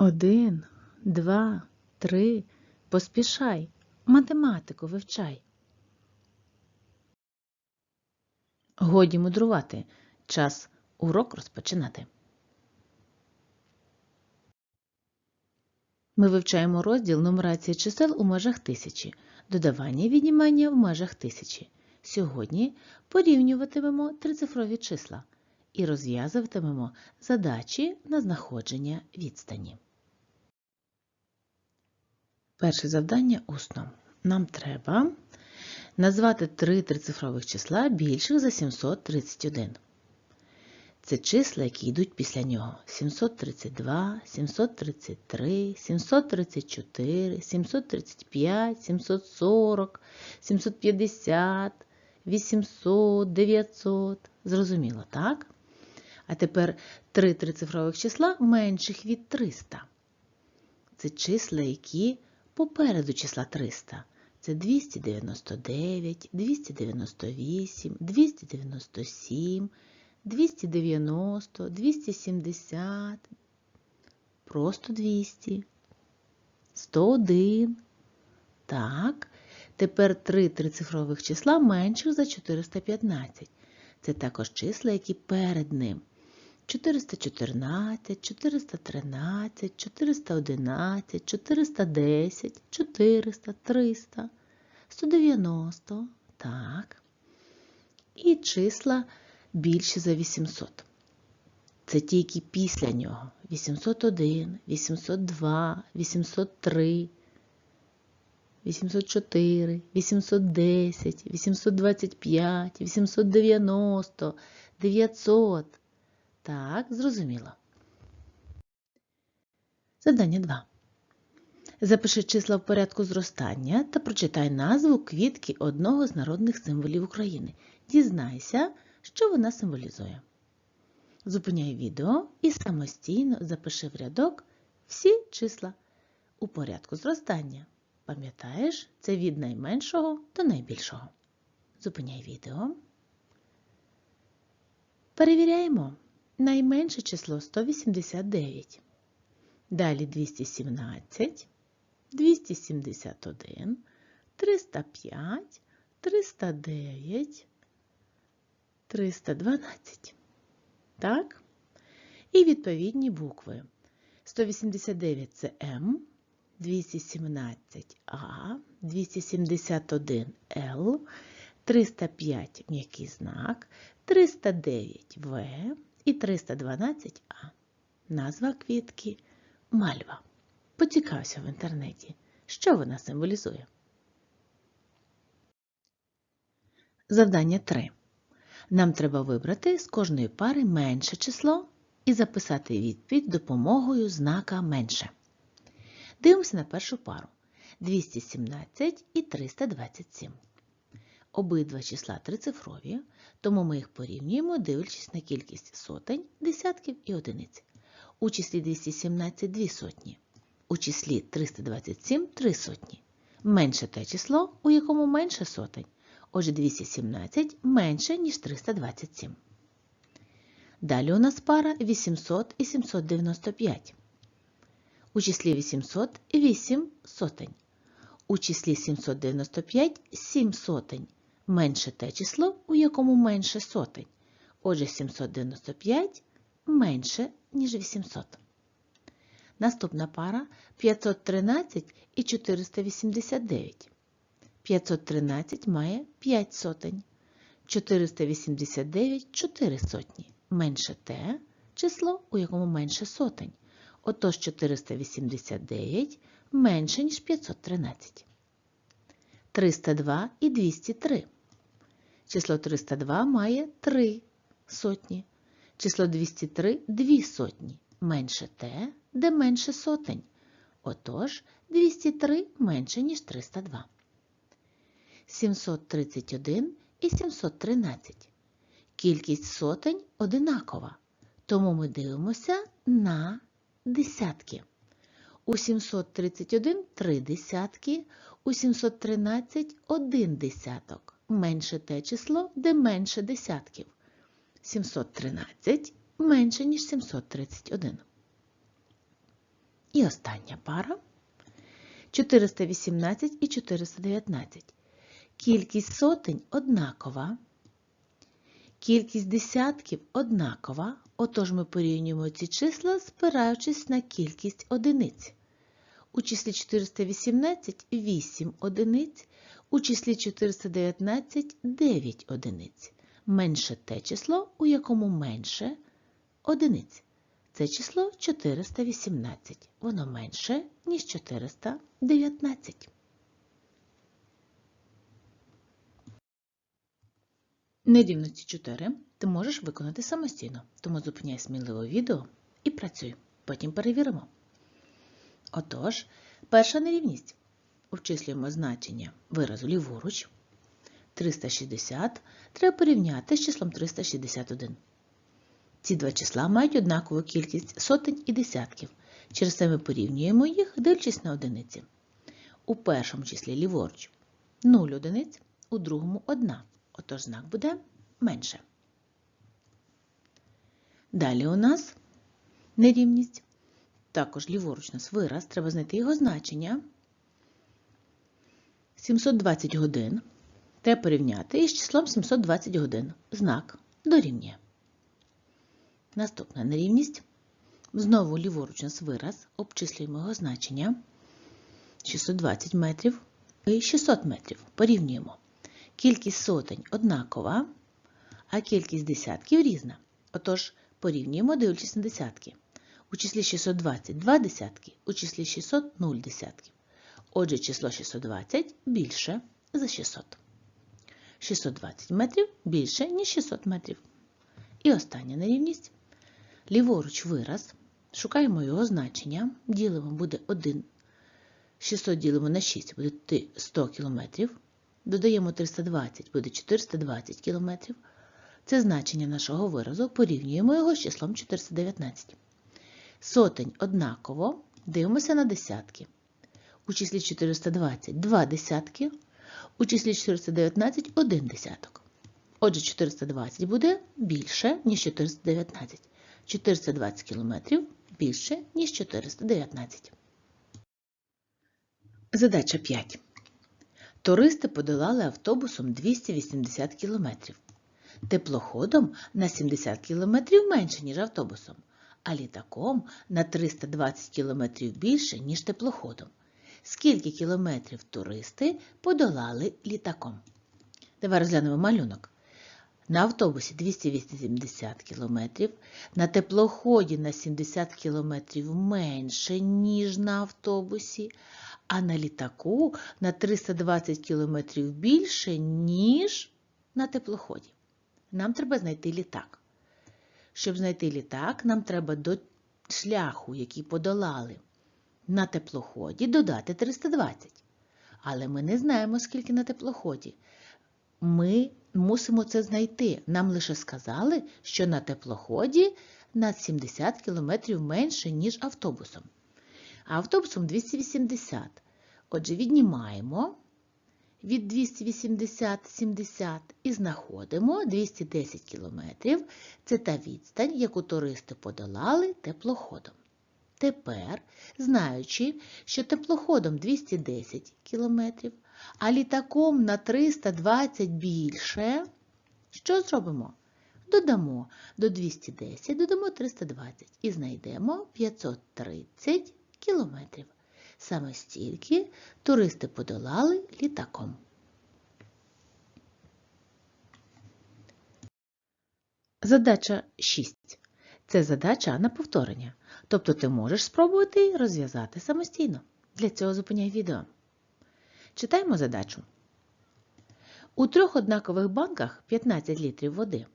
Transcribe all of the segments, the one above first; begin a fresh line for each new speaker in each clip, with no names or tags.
Один, два, три. Поспішай. Математику вивчай. Годі мудрувати. Час урок розпочинати. Ми вивчаємо розділ нумерації чисел у межах тисячі, додавання і віднімання в межах тисячі. Сьогодні порівнюватимемо трицифрові числа і розв'язуватимемо задачі на знаходження відстані. Перше завдання усно. Нам треба назвати три трицифрових числа більших за 731. Це числа, які йдуть після нього. 732, 733, 734, 735, 740, 750, 800, 900. Зрозуміло, так? А тепер три трицифрових числа менших від 300. Це числа, які попереду числа 300. Це 299, 298, 297, 290, 270, просто 200, 101. Так, тепер три трицифрових числа менших за 415. Це також числа, які перед ним. 414, 413, 411, 410, 400, 300, 190, так. І числа більші за 800. Це ті, які після нього. 801, 802, 803, 804, 810, 825, 890, 900. Так, зрозуміло. Завдання 2. Запиши числа в порядку зростання та прочитай назву квітки одного з народних символів України. Дізнайся, що вона символізує. Зупиняй відео і самостійно запиши в рядок всі числа у порядку зростання. Пам'ятаєш, це від найменшого до найбільшого. Зупиняй відео. Перевіряємо. Найменше число 189. Далі 217, 271, 305, 309, 312. Так? І відповідні букви. 189 це М, 217 А, 271 Л, 305 м'який знак, 309 В і 312А. Назва квітки мальва. Поцікався в інтернеті, що вона символізує. Завдання 3. Нам треба вибрати з кожної пари менше число і записати відповідь допомогою знака менше. Дивимося на першу пару 217 і 327. Обидва числа трицифрові, тому ми їх порівнюємо, дивлячись на кількість сотень, десятків і одиниць. У числі 217 дві сотні, у числі 327 три сотні. Менше те число, у якому менше сотень. Отже, 217 менше, ніж 327. Далі у нас пара 800 і 795. У числі 800 8 сотень. У числі 795 7 сотень. Менше те число, у якому менше сотень. Отже, 795 менше, ніж 800. Наступна пара 513 і 489. 513 має 5 сотень. 489 4 сотні. Менше те число, у якому менше сотень. Отож 489 менше, ніж 513. 302 і 203. Число 302 має 3 сотні. Число 203 2 сотні. Менше те, де менше сотень. Отож 203 менше, ніж 302. 731 і 713. Кількість сотень одинакова. Тому ми дивимося на десятки. У 731 три десятки, у 713 один десяток. Менше те число, де менше десятків. 713 менше, ніж 731. І остання пара 418 і 419. Кількість сотень однакова. Кількість десятків однакова, отож ми порівнюємо ці числа, спираючись на кількість одиниць. У числі 418 – 8 одиниць, у числі 419 – 9 одиниць. Менше те число, у якому менше одиниць. Це число 418. Воно менше, ніж 419. Нерівності 4 ти можеш виконати самостійно, тому зупиняй сміливо відео і працюй. Потім перевіримо. Отож, перша нерівність. Обчислюємо значення виразу ліворуч. 360 треба порівняти з числом 361. Ці два числа мають однакову кількість сотень і десятків. Через це ми порівнюємо їх, дивлячись на одиниці. У першому числі ліворуч 0 одиниць, у другому 1. Отож знак буде менше. Далі у нас нерівність. Також ліворуч нас вираз, треба знайти його значення. 720 годин. Треба порівняти із числом 720 годин. Знак дорівнює. Наступна нерівність. Знову ліворуч нас вираз, обчислюємо його значення. 620 метрів і 600 метрів. Порівнюємо. Кількість сотень однакова, а кількість десятків різна. Отож, порівнюємо, дивлячись на десятки. У числі 620 два десятки, у числі 600 0 десятків. Отже, число 620 більше за 600. 620 метрів більше, ніж 600 метрів. І остання нерівність. Ліворуч вираз. Шукаємо його значення. Ділимо буде 1. 600 ділимо на 6 буде 100 км. Додаємо 320, буде 420 км. Це значення нашого виразу. Порівнюємо його з числом 419. Сотень однаково. Дивимося на десятки. У числі 420 два десятки. У числі 419 один десяток. Отже, 420 буде більше, ніж 419. 420 км більше, ніж 419. Задача 5. Туристи подолали автобусом 280 км. Теплоходом на 70 км менше, ніж автобусом, а літаком на 320 км більше, ніж теплоходом. Скільки кілометрів туристи подолали літаком? Давай розглянемо малюнок. На автобусі 280 км, на теплоході на 70 км менше, ніж на автобусі, а на літаку на 320 км більше, ніж на теплоході. Нам треба знайти літак. Щоб знайти літак, нам треба до шляху, який подолали на теплоході, додати 320. Але ми не знаємо, скільки на теплоході. Ми мусимо це знайти. Нам лише сказали, що на теплоході на 70 км менше, ніж автобусом. А автобусом 280. Отже, віднімаємо від 280 70 і знаходимо 210 км. Це та відстань, яку туристи подолали теплоходом. Тепер, знаючи, що теплоходом 210 км, а літаком на 320 більше, що зробимо? Додамо до 210, додамо 320 і знайдемо 530 кілометрів. Саме стільки туристи подолали літаком. Задача 6. Це задача на повторення. Тобто ти можеш спробувати розв'язати самостійно. Для цього зупиняй відео. Читаємо задачу. У трьох однакових банках 15 літрів води.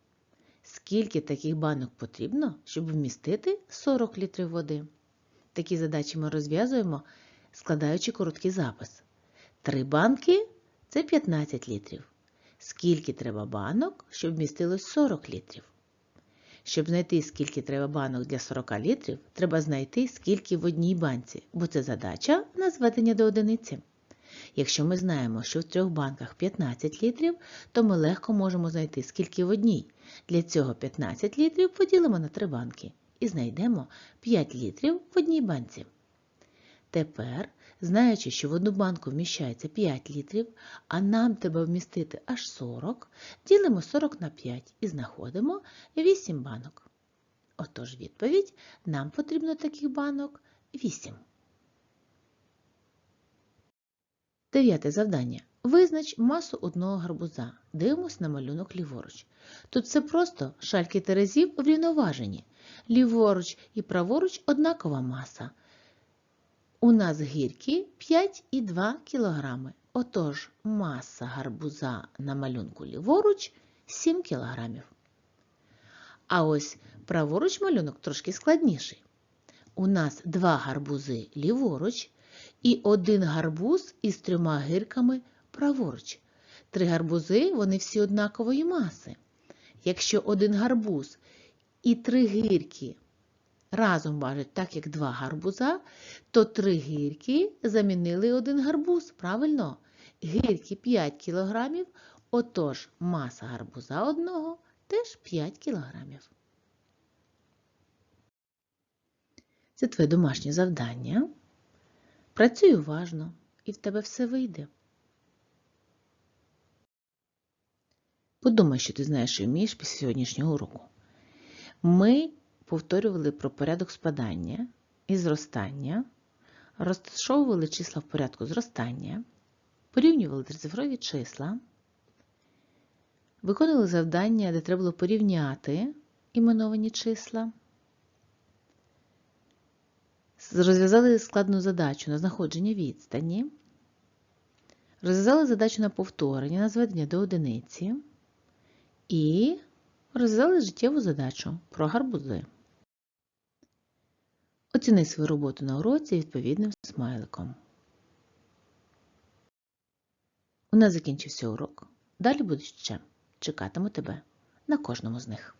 Скільки таких банок потрібно, щоб вмістити 40 літрів води? Такі задачі ми розв'язуємо, складаючи короткий запис. Три банки це 15 літрів. Скільки треба банок, щоб вмістилось 40 літрів? Щоб знайти, скільки треба банок для 40 літрів, треба знайти, скільки в одній банці, бо це задача на зведення до одиниці. Якщо ми знаємо, що в трьох банках 15 літрів, то ми легко можемо знайти, скільки в одній. Для цього 15 літрів поділимо на 3 банки і знайдемо 5 літрів в одній банці. Тепер, знаючи, що в одну банку вміщається 5 літрів, а нам треба вмістити аж 40, ділимо 40 на 5 і знаходимо 8 банок. Отож, відповідь нам потрібно таких банок 8. Дев'яте завдання. Визнач масу одного гарбуза. Дивимось на малюнок ліворуч. Тут все просто шальки терезів врівноважені. Ліворуч і праворуч однакова маса. У нас гірки 5,2 кг. Отож, маса гарбуза на малюнку ліворуч 7 кг. А ось праворуч малюнок трошки складніший. У нас два гарбузи ліворуч і один гарбуз із трьома гирками праворуч. Три гарбузи вони всі однакової маси. Якщо один гарбуз і три гирки разом важать так, як два гарбуза, то три гирки замінили один гарбуз. Правильно? Гирки 5 кг, отож маса гарбуза одного теж 5 кг. Це твоє домашнє завдання. Працюй уважно, і в тебе все вийде. Подумай, що ти знаєш і вмієш після сьогоднішнього уроку. Ми повторювали про порядок спадання і зростання, розташовували числа в порядку зростання, порівнювали трицифрові числа, виконували завдання, де треба було порівняти іменовані числа. Розв'язали складну задачу на знаходження відстані, розв'язали задачу на повторення, на зведення до одиниці і розв'язали життєву задачу про гарбузи. Оціни свою роботу на уроці відповідним смайликом. У нас закінчився урок. Далі буде ще. Чекатиму тебе на кожному з них.